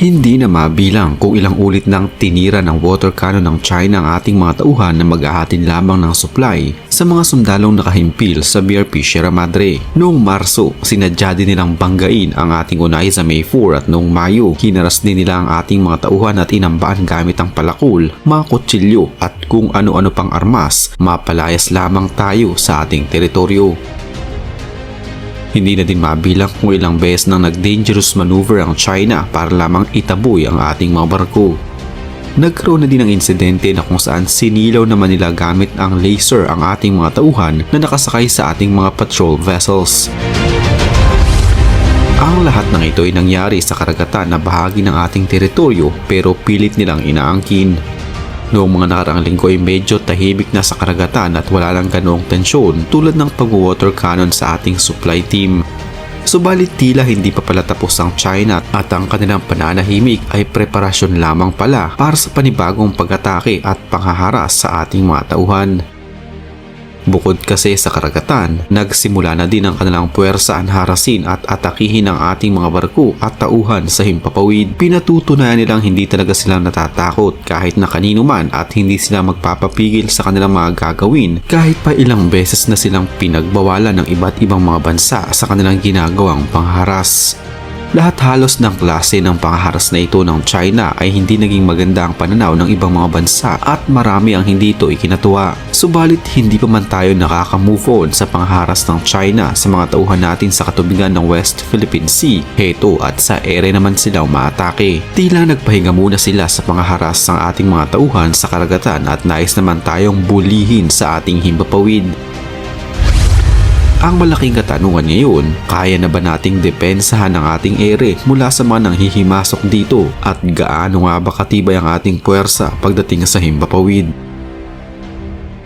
Hindi na mabilang kung ilang ulit nang tinira ng water cannon ng China ang ating mga tauhan na mag-ahatid lamang ng supply sa mga sundalong nakahimpil sa BRP Sierra Madre. Noong Marso, sinadya din nilang banggain ang ating unay sa May 4 at noong Mayo, hinaras din nila ang ating mga tauhan at inambaan gamit ang palakol, mga kutsilyo at kung ano-ano pang armas, mapalayas lamang tayo sa ating teritoryo. Hindi na din mabilang kung ilang beses nang nag-dangerous maneuver ang China para lamang itaboy ang ating mga barko. Nagkaroon na din ng insidente na kung saan sinilaw naman nila gamit ang laser ang ating mga tauhan na nakasakay sa ating mga patrol vessels. Ang lahat ng ito ay nangyari sa karagatan na bahagi ng ating teritoryo pero pilit nilang inaangkin. Noong mga nakaraang linggo ay medyo tahimik na sa karagatan at wala lang ganoong tensyon tulad ng pag-water cannon sa ating supply team. Subalit tila hindi pa pala tapos ang China at ang kanilang pananahimik ay preparasyon lamang pala para sa panibagong pag-atake at panghaharas sa ating mga tauhan. Bukod kasi sa karagatan, nagsimula na din ang kanilang puwersaan harasin at atakihin ang ating mga barko at tauhan sa himpapawid. Pinatutunayan nilang hindi talaga sila natatakot kahit na kanino man at hindi sila magpapapigil sa kanilang mga gagawin kahit pa ilang beses na silang pinagbawalan ng iba't ibang mga bansa sa kanilang ginagawang pangharas. Lahat halos ng klase ng pangharas na ito ng China ay hindi naging maganda ang pananaw ng ibang mga bansa at marami ang hindi ito ikinatuwa. Subalit hindi pa man tayo nakaka-move on sa pangharas ng China sa mga tauhan natin sa katubigan ng West Philippine Sea. Heto at sa ere naman sila umaatake. Tila nagpahinga muna sila sa pangharas ng ating mga tauhan sa karagatan at nais naman tayong bulihin sa ating himpapawid. Ang malaking katanungan ngayon, kaya na ba nating depensahan ang ating ere mula sa mga nanghihimasok dito at gaano nga ba katibay ang ating puwersa pagdating sa himpapawid?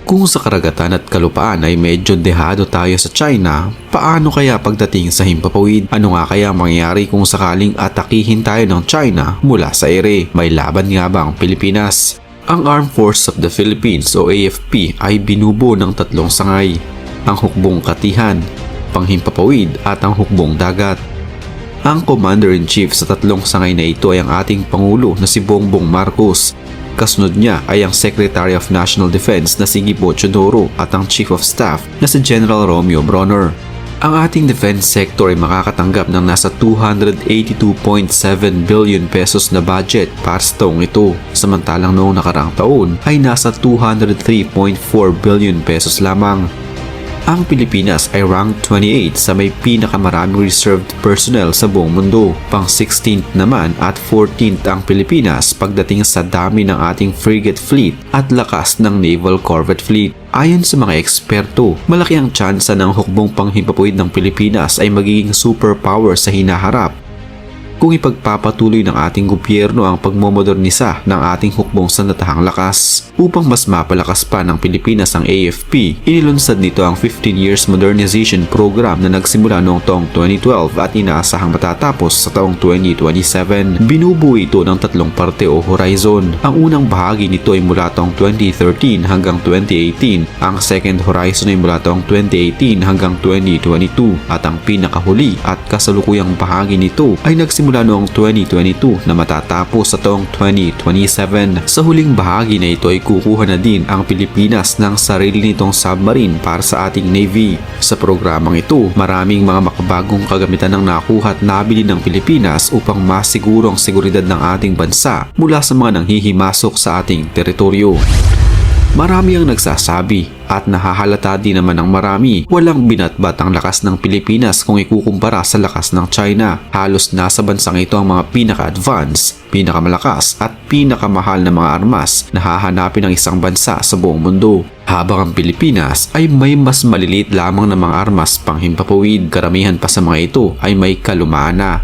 Kung sa karagatan at kalupaan ay medyo dehado tayo sa China, paano kaya pagdating sa himpapawid? Ano nga kaya mangyayari kung sakaling atakihin tayo ng China mula sa ere? May laban nga ba ang Pilipinas? Ang Armed Forces of the Philippines o AFP ay binubo ng tatlong sangay ang hukbong katihan, panghimpapawid at ang hukbong dagat. Ang Commander-in-Chief sa tatlong sangay na ito ay ang ating Pangulo na si Bongbong Marcos. Kasunod niya ay ang Secretary of National Defense na si Gibo Chodoro at ang Chief of Staff na si General Romeo Bronner. Ang ating defense sector ay makakatanggap ng nasa 282.7 billion pesos na budget para sa taong ito. Samantalang noong nakaraang taon ay nasa 203.4 billion pesos lamang. Ang Pilipinas ay ranked 28 sa may pinakamaraming reserved personnel sa buong mundo. Pang 16th naman at 14th ang Pilipinas pagdating sa dami ng ating frigate fleet at lakas ng naval corvette fleet. Ayon sa mga eksperto, malaki ang tsansa ng hukbong panghimpapawid ng Pilipinas ay magiging superpower sa hinaharap kung ipagpapatuloy ng ating gobyerno ang pagmomodernisa ng ating hukbong sandatahang lakas. Upang mas mapalakas pa ng Pilipinas ang AFP, inilunsad nito ang 15 Years Modernization Program na nagsimula noong taong 2012 at inaasahang matatapos sa taong 2027. Binubuo ito ng tatlong parte o horizon. Ang unang bahagi nito ay mula taong 2013 hanggang 2018. Ang second horizon ay mula taong 2018 hanggang 2022 at ang pinakahuli at kasalukuyang bahagi nito ay nagsimula simula noong 2022 na matatapos sa taong 2027. Sa huling bahagi na ito ay kukuha na din ang Pilipinas ng sarili nitong submarine para sa ating Navy. Sa programang ito, maraming mga makabagong kagamitan ng nakuha at nabili ng Pilipinas upang masiguro ang seguridad ng ating bansa mula sa mga nanghihimasok sa ating teritoryo. Marami ang nagsasabi at nahahalata din naman ng marami. Walang binatbat ang lakas ng Pilipinas kung ikukumpara sa lakas ng China. Halos nasa bansang ito ang mga pinaka-advanced, pinakamalakas at pinakamahal na mga armas na hahanapin ng isang bansa sa buong mundo. Habang ang Pilipinas ay may mas maliliit lamang na mga armas panghimpapawid. Karamihan pa sa mga ito ay may kalumana.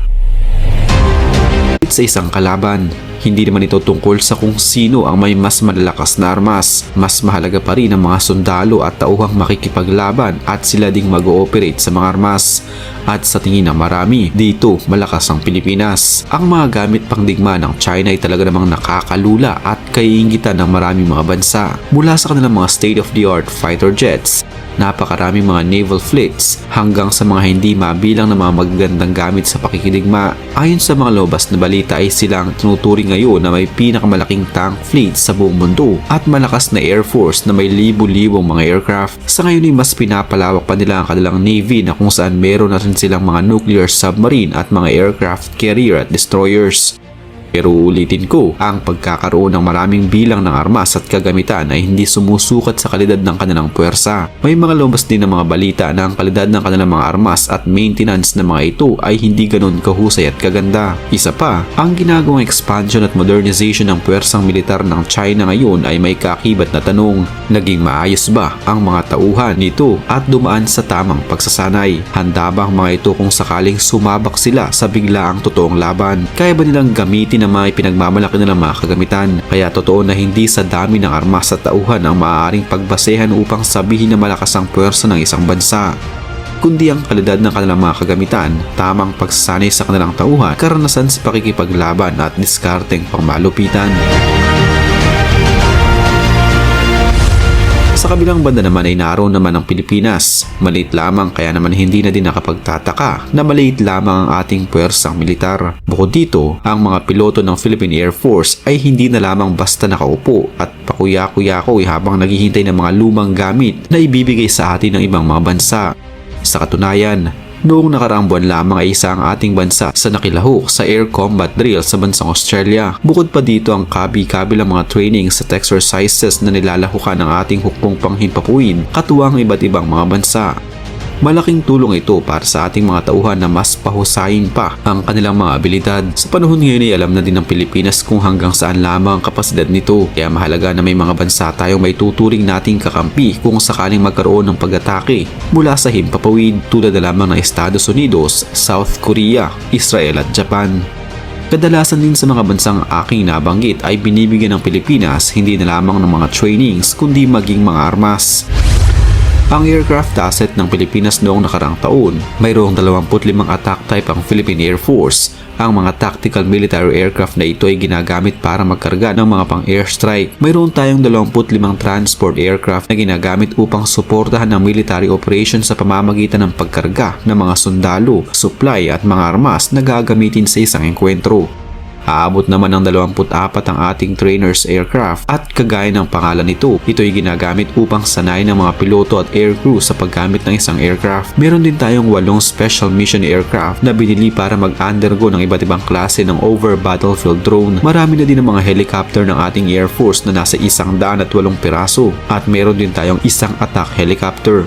Sa isang kalaban, hindi naman ito tungkol sa kung sino ang may mas malalakas na armas. Mas mahalaga pa rin ang mga sundalo at tauhang makikipaglaban at sila ding mag-ooperate sa mga armas. At sa tingin ng marami, dito malakas ang Pilipinas. Ang mga gamit pangdigma ng China ay talaga namang nakakalula at kaiingitan ng maraming mga bansa. Mula sa kanilang mga state-of-the-art fighter jets, napakaraming mga naval fleets hanggang sa mga hindi mabilang na mga magagandang gamit sa pakikiligma. Ayon sa mga lobas na balita ay silang tinuturing ngayon na may pinakamalaking tank fleet sa buong mundo at malakas na air force na may libo-libong mga aircraft. Sa ngayon ay mas pinapalawak pa nila ang kanilang navy na kung saan meron na rin silang mga nuclear submarine at mga aircraft carrier at destroyers. Pero ulitin ko, ang pagkakaroon ng maraming bilang ng armas at kagamitan ay hindi sumusukat sa kalidad ng kanilang puwersa. May mga lumabas din ng mga balita na ang kalidad ng kanilang mga armas at maintenance ng mga ito ay hindi ganon kahusay at kaganda. Isa pa, ang ginagawang expansion at modernization ng puwersang militar ng China ngayon ay may kakibat na tanong, naging maayos ba ang mga tauhan nito at dumaan sa tamang pagsasanay? Handa ba ang mga ito kung sakaling sumabak sila sa biglaang totoong laban? Kaya ba nilang gamitin ang mga pinagmamalaki nilang mga kagamitan? Kaya totoo na hindi sa dami ng armas at tauhan ang maaaring pagbasehan upang sabihin na malakas ang puwersa ng isang bansa kundi ang kalidad ng kanilang mga kagamitan, tamang pagsasanay sa kanilang tauhan, karanasan sa pakikipaglaban at diskarteng pangmalupitan. Sa kabilang banda naman ay naroon naman ang Pilipinas. Maliit lamang kaya naman hindi na din nakapagtataka na maliit lamang ang ating puwersang militar. Bukod dito, ang mga piloto ng Philippine Air Force ay hindi na lamang basta nakaupo at pakuya-kuya-kuy habang naghihintay ng mga lumang gamit na ibibigay sa atin ng ibang mga bansa. Sa katunayan, Noong nakaraang buwan lamang ay isa ang ating bansa sa nakilahok sa air combat drill sa bansang Australia. Bukod pa dito ang kabi-kabilang mga training sa exercises na nilalahukan ng ating hukbong panghimpapuin katuwang iba't ibang mga bansa. Malaking tulong ito para sa ating mga tauhan na mas pahusayin pa ang kanilang mga abilidad. Sa panahon ngayon ay alam na din ng Pilipinas kung hanggang saan lamang ang kapasidad nito. Kaya mahalaga na may mga bansa tayong may tuturing nating kakampi kung sakaling magkaroon ng pag-atake mula sa himpapawid tulad na lamang ng Estados Unidos, South Korea, Israel at Japan. Kadalasan din sa mga bansang aking nabanggit ay binibigyan ng Pilipinas hindi na lamang ng mga trainings kundi maging mga armas. Ang aircraft asset ng Pilipinas noong nakarang taon, mayroong 25 attack type ang Philippine Air Force. Ang mga tactical military aircraft na ito ay ginagamit para magkarga ng mga pang airstrike. Mayroon tayong 25 transport aircraft na ginagamit upang suportahan ang military operation sa pamamagitan ng pagkarga ng mga sundalo, supply at mga armas na gagamitin sa isang enkwentro. Aabot naman ng 24 ang ating trainers aircraft at kagaya ng pangalan nito, ito ay ginagamit upang sanay ng mga piloto at aircrew sa paggamit ng isang aircraft. Meron din tayong walong special mission aircraft na binili para mag-undergo ng iba't ibang klase ng over battlefield drone. Marami na din ang mga helicopter ng ating Air Force na nasa isang daan at walong piraso at meron din tayong isang attack helicopter.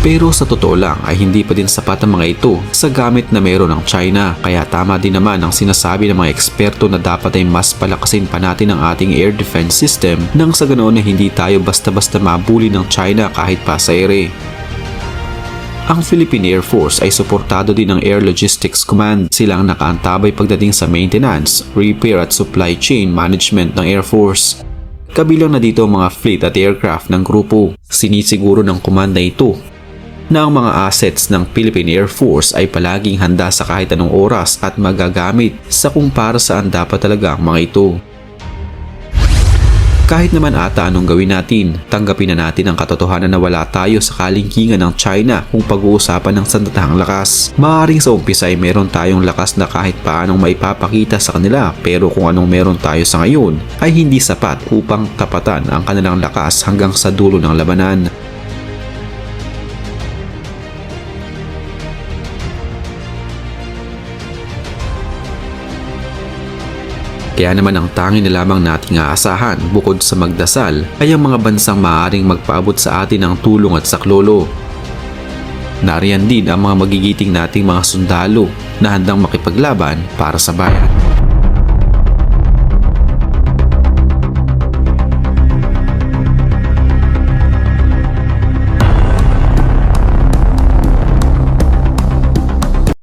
Pero sa totoo lang ay hindi pa din sapat ang mga ito sa gamit na meron ng China. Kaya tama din naman ang sinasabi ng mga eksperto na dapat ay mas palakasin pa natin ang ating air defense system nang sa ganoon na hindi tayo basta-basta mabuli ng China kahit pa sa ere. Ang Philippine Air Force ay suportado din ng Air Logistics Command. Silang nakaantabay pagdating sa maintenance, repair at supply chain management ng Air Force. Kabilang na dito ang mga fleet at aircraft ng grupo. Sinisiguro ng komanda ito na ang mga assets ng Philippine Air Force ay palaging handa sa kahit anong oras at magagamit sa kung para saan dapat talaga ang mga ito. Kahit naman ata anong gawin natin, tanggapin na natin ang katotohanan na wala tayo sa kalingkingan ng China kung pag-uusapan ng sandatahang lakas. Maaring sa umpisa ay meron tayong lakas na kahit paanong maipapakita sa kanila pero kung anong meron tayo sa ngayon ay hindi sapat upang tapatan ang kanilang lakas hanggang sa dulo ng labanan. Kaya naman ang tanging na lamang nating aasahan bukod sa magdasal ay ang mga bansang maaaring magpaabot sa atin ng tulong at saklolo. Nariyan din ang mga magigiting nating mga sundalo na handang makipaglaban para sa bayan.